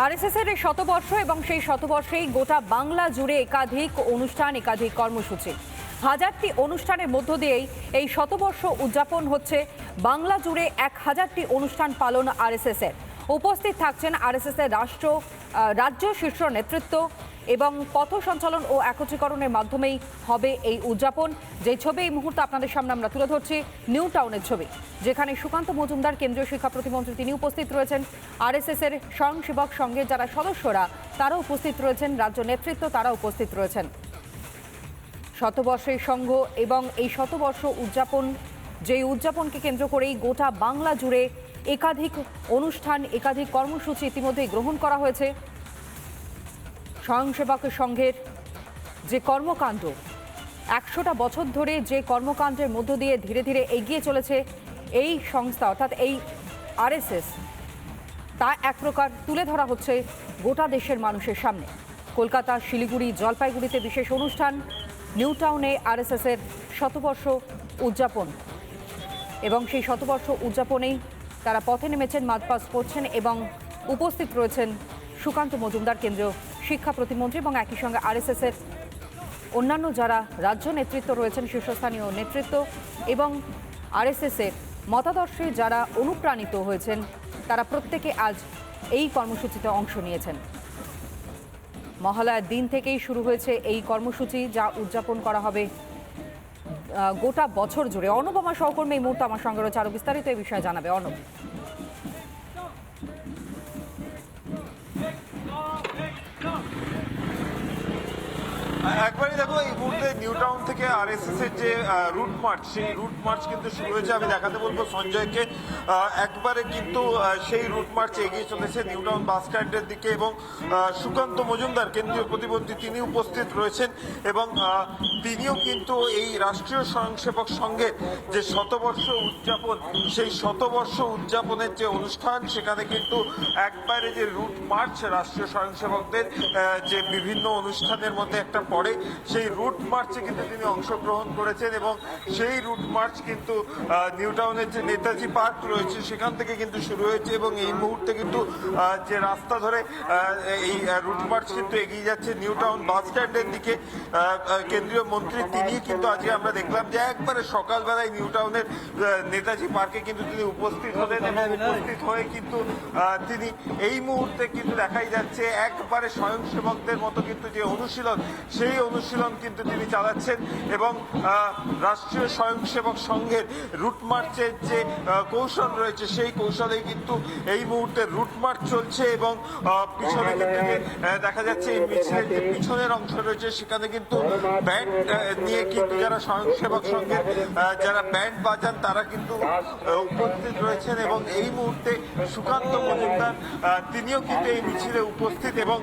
RSS এর শতবর্ষ এবং সেই শতবর্ষেই গোটা বাংলা জুড়ে একাধিক অনুষ্ঠান, একাধিক কর্মসূচি। হাজারটি অনুষ্ঠানের মধ্য দিয়েই এই শতবর্ষ উদযাপন হচ্ছে। বাংলা জুড়ে এক হাজারটি অনুষ্ঠান পালন আরএসএস এর উপস্থিত থাকছেন আরএসএস এর রাষ্ট্র রাজ্য শীর্ষ নেতৃত্ব এবং পথ সঞ্চালন ও একত্রীকরণের মাধ্যমেই হবে এই উদযাপন। যে ছবি এই মুহূর্তে আপনাদের সামনে আমরা তুলে ধরছি, নিউ টাউনের ছবি, যেখানে সুকান্ত মজুমদার, কেন্দ্রীয় শিক্ষা প্রতিমন্ত্রী তিনি উপস্থিত রয়েছেন। আরএসএস এর স্বয়ংসেবক সংঘের যারা সদস্যরা তারা উপস্থিত রয়েছেন, রাজ্য নেতৃত্ব তারা উপস্থিত রয়েছেন। শতবর্ষের সংঘ এবং এই শতবর্ষ উদযাপন যেই উদযাপনকে কেন্দ্র করেই গোটা বাংলা জুড়ে একাধিক অনুষ্ঠান, একাধিক কর্মসূচি ইতিমধ্যেই গ্রহণ করা হয়েছে। স্বয়ংসেবক সংঘের যে কর্মকাণ্ড, একশোটা বছর ধরে যে কর্মকাণ্ডের মধ্য দিয়ে ধীরে ধীরে এগিয়ে চলেছে এই সংস্থা, অর্থাৎ এই আরএসএস, তা এক প্রকার তুলে ধরা হচ্ছে গোটা দেশের মানুষের সামনে। কলকাতা, শিলিগুড়ি, জলপাইগুড়িতে বিশেষ অনুষ্ঠান নিউ টাউনে আরএসএস এর শতবর্ষ উদযাপন। এবং সেই শতবর্ষ উদযাপনেই তারা পথে নেমেছেন মাঝপাস করছেন এবং উপস্থিত রয়েছেন সুকান্ত মজুমদার, কেন্দ্রীয় শিক্ষা প্রতিমন্ত্রী এবং একই সঙ্গে আরএসএস এর অন্যান্য যারা রাজ্য নেতৃত্ব রয়েছেন, শীর্ষস্থানীয় নেতৃত্ব এবং আরএসএস এর মতাদর্শে যারা অনুপ্রাণিত হয়েছেন, তারা প্রত্যেকে আজ এই কর্মসূচিতে অংশ নিয়েছেন। মহালয়ার দিন থেকেই শুরু হয়েছে এই কর্মসূচি যা উদযাপন করা হবে গোটা বছর জুড়ে। অনুপমা সহকর্মী এই মুহূর্তে আমার সঙ্গে রয়েছে। আরও বিস্তারিত এই বিষয়ে জানাবে অনুপ একবারই দেখো এই মুহূর্তে নিউ টাউন থেকে আরএসএস এর যে রুট মার্চ সেই রুট মার্চ কিন্তু শুরু হয়েছে। আমি দেখাতে বলব সঞ্জয়কে। একবারে কিন্তু সেই রুট মার্চ এগিয়ে চলেছে নিউ টাউন বাস স্ট্যান্ডের দিকে এবং সুকান্ত মজুমদার, কেন্দ্রীয় প্রতিমন্ত্রী তিনি উপস্থিত রয়েছেন এবং তিনিও কিন্তু এই রাষ্ট্রীয় স্বয়ংসেবক সংঘের যে শতবর্ষ উদযাপন, সেই শতবর্ষ উদযাপনের যে অনুষ্ঠান, সেখানে কিন্তু একবারে যে রুট মার্চ রাষ্ট্রীয় স্বয়ংসেবকদের যে বিভিন্ন অনুষ্ঠানের মধ্যে একটা পড়ে, সেই রুট মার্চে কিন্তু তিনি অংশগ্রহণ করেছেন এবং সেই রুট মার্চ কিন্তু নিউ টাউনের যে নেতাজি পার্ক রয়েছে, সেখান থেকে কিন্তু শুরু হয়েছে এবং এই মুহূর্তে কিন্তু যে রাস্তা ধরে এই রুট মার্চ কিন্তু এগিয়ে যাচ্ছে নিউ টাউন বাস স্ট্যান্ডের দিকে কেন্দ্রীয় মন্ত্রী তিনি কিন্তু আজকে আমরা দেখলাম যে একবারে সকালবেলায় নিউ টাউনের নেতাজি পার্কে কিন্তু তিনি উপস্থিত হলেন এবং উপস্থিত হয়ে কিন্তু তিনি এই মুহূর্তে কিন্তু দেখাই যাচ্ছে একবারে স্বয়ংসেবকদের মতো কিন্তু যে অনুশীলন, সেই অনুশীলন কিন্তু তিনি চালাচ্ছেন এবং রাষ্ট্রীয় স্বয়ংসেবক সংঘের রুট মার্চের যে কৌশল রয়েছে সেই কৌশলে কিন্তু এই মুহূর্তে রুট মার্চ চলছে এবং পিছনে দেখা যাচ্ছে এই মিছিলের যে পিছনের অংশ রয়েছে সেখানে কিন্তু ব্যান্ড নিয়ে কিন্তু যারা স্বয়ংসেবক সংঘের যারা ব্যান্ড বাজান তারা কিন্তু উপস্থিত রয়েছেন এবং এই মুহূর্তে সুকান্ত মজুমদার তিনিও কিন্তু এই মিছিলে উপস্থিত এবং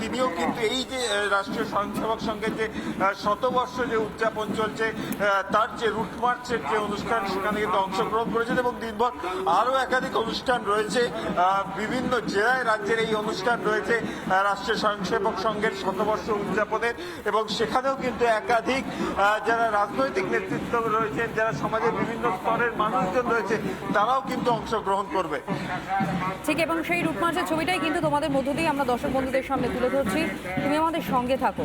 তিনিও কিন্তু এই যে রাষ্ট্রীয় স্বয়ংসেবক সংঘের যে শতবর্ষ যে উদযাপন চলছে তার যে রুট মার্চের যে অনুষ্ঠান, সেখানে কিন্তু অংশগ্রহণ করেছেন এবং দিনভর আরও একাধিক অনুষ্ঠান রয়েছে। বিভিন্ন জেলায় রাজ্যের এই অনুষ্ঠান রয়েছে রাষ্ট্রীয় স্বয়ংসেবক সংঘের শতবর্ষ উদযাপনের এবং সেখানেও কিন্তু একাধিক যারা রাজনৈতিক নেতৃত্ব রয়েছেন, যারা সমাজের বিভিন্ন স্তরের মানুষজন রয়েছে, তারাও কিন্তু অংশগ্রহণ করবে। ঠিক, এবং সেই রূপমার্চের ছবিটাই কিন্তু তোমাদের মধ্য দিয়ে আমরা দর্শক বন্ধুদের সামনে তুলে ধরছি। তুমি আমাদের সঙ্গে থাকো।